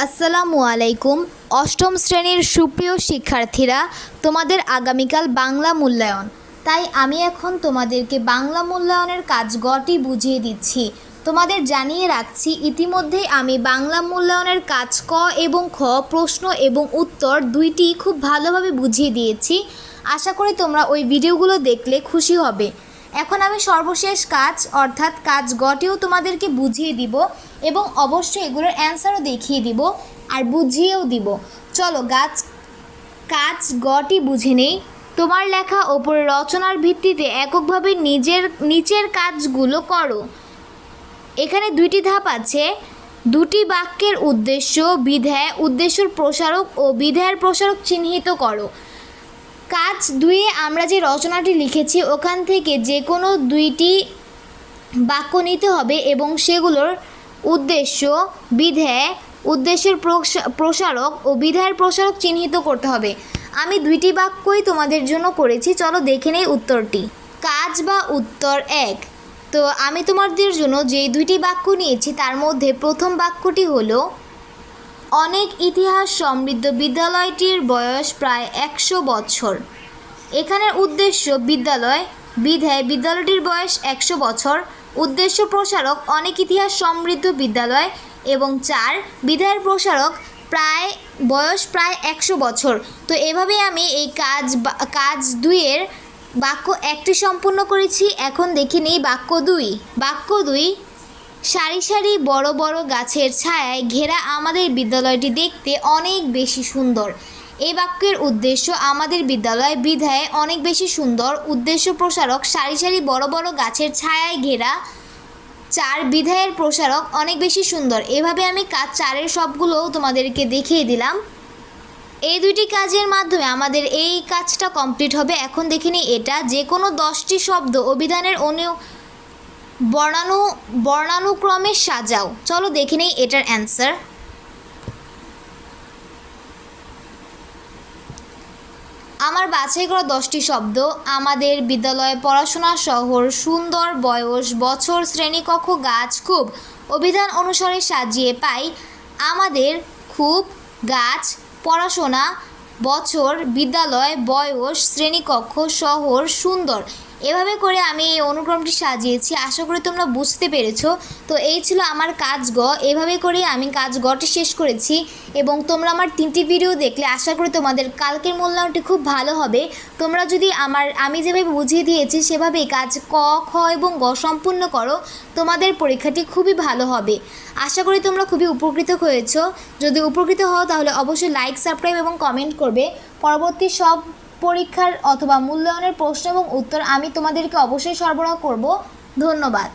আসসালামু আলাইকুম। অষ্টম শ্রেণির সুপ্রিয় শিক্ষার্থীরা, তোমাদের আগামীকাল বাংলা মূল্যায়ন। তাই আমি এখন তোমাদেরকে বাংলা মূল্যায়নের কাজ গটি বুঝিয়ে দিচ্ছি। তোমাদের জানিয়ে রাখছি, ইতিমধ্যেই আমি বাংলা মূল্যায়নের কাজ ক এবং খ, প্রশ্ন এবং উত্তর দুইটি খুব ভালোভাবে বুঝিয়ে দিয়েছি। আশা করি তোমরা ওই ভিডিওগুলো দেখলে খুশি হবে। এখন আমি সর্বশেষ কাজ, অর্থাৎ কাজ গটিও তোমাদেরকে বুঝিয়ে দিব এবং অবশ্যই এগুলোর অ্যান্সারও দেখিয়ে দিব আর বুঝিয়েও দিব। চলো, গাছ, কাজ গটি বুঝে নেই। তোমার লেখা ওপর রচনার ভিত্তিতে এককভাবে নিজের, নিচের কাজগুলো করো। এখানে দুইটি ধাপ আছে। দুটি বাক্যের উদ্দেশ্য, বিধায়, উদ্দেশ্যর প্রসারক ও বিধায়ের প্রসারক চিহ্নিত করো। কাজ দুইয়ে আমরা যে রচনাটি লিখেছি, ওখান থেকে যে কোনো দুইটি বাক্য নিতে হবে এবং সেগুলোর উদ্দেশ্য, বিধেয় উদ্দেশ্যের প্রসা- প্রসারক ও বিধায়ের প্রসারক চিহ্নিত করতে হবে। আমি দুইটি বাক্যই তোমাদের জন্য করেছি, চলো দেখে নেই উত্তরটি। কাজ বা উত্তর এক। তো আমি তোমাদের জন্য যে দুইটি বাক্য নিয়েছি, তার মধ্যে প্রথম বাক্যটি হলো অনেক ইতিহাস সমৃদ্ধ বিদ্যালয়টির বয়স প্রায় একশো বছর। এখানের উদ্দেশ্য বিদ্যালয়। বিধায় বিদ্যালয়টির বয়স একশো বছর। উদ্দেশ্য প্রসারক অনেক ইতিহাস সমৃদ্ধ বিদ্যালয় এবং চার, বিধায়ের প্রসারক প্রায়, বয়স প্রায় একশো বছর। তো এভাবে আমি এই কাজ কাজ দুইয়ের বাক্য একটি সম্পূর্ণ করেছি। এখন দেখে নিই বাক্য দুই। বাক্য দুই সারি সারি বড় বড় গাছের ছায়ায় ঘেরা আমাদের বিদ্যালয়টি দেখতে অনেক বেশি সুন্দর। এই বাক্যের উদ্দেশ্য আমাদের বিদ্যালয় বিধায় অনেক বেশি সুন্দর। উদ্দেশ্য প্রসারক সারি সারি বড় বড় গাছের ছায়ায় ঘেরা চার বিধায়ের প্রসারক অনেক বেশি সুন্দর। এভাবে আমি কাজ চারের সবগুলোও তোমাদেরকে দেখিয়ে দিলাম। এই দুইটি কাজের মাধ্যমে আমাদের এই কাজটা কমপ্লিট হবে। এখন দেখে নিই এটা। যে কোনো দশটি শব্দ অভিধানের অনু বর্ণানু, বর্ণানুক্রমে সাজাও। চলো দেখে নেই এটার অ্যান্সার আমার বাছাই করা দশটি শব্দ, আমাদের বিদ্যালয়ে পড়াশোনা, শহর, সুন্দর, বয়স, বছর শ্রেণীকক্ষ গাছ, খুব। অভিধান অনুসারে সাজিয়ে পাই আমাদের খুব, গাছ, পড়াশোনা, বছর, বিদ্যালয়, বয়স শ্রেণীকক্ষ শহর, সুন্দর। এভাবে করে আমি এই অনুক্রমটি সাজিয়েছি। আশা করি তোমরা বুঝতে পেরেছ। তো এই ছিল আমার কাজ গ। এভাবে করে আমি কাজ গটি শেষ করেছি এবং তোমরা আমার তিনটি ভিডিও দেখলে আশা করি তোমাদের কালকের মূল্যায়নটি খুব ভালো হবে। তোমরা যদি আমার, আমি যেভাবে বুঝিয়ে দিয়েছি সেভাবেই কাজ ক, খ এবং গ সম্পূর্ণ করো, তোমাদের পরীক্ষাটি খুবই ভালো হবে। আশা করি তোমরা খুবই উপকৃত হয়েছো। যদি উপকৃত হও তাহলে অবশ্যই লাইক সাবস্ক্রাইব এবং কমেন্ট করবে। পরবর্তী সব পরীক্ষার অথবা মূল্যায়নের প্রশ্ন এবং উত্তর আমি তোমাদেরকে অবশ্যই সরবরাহ করব। ধন্যবাদ।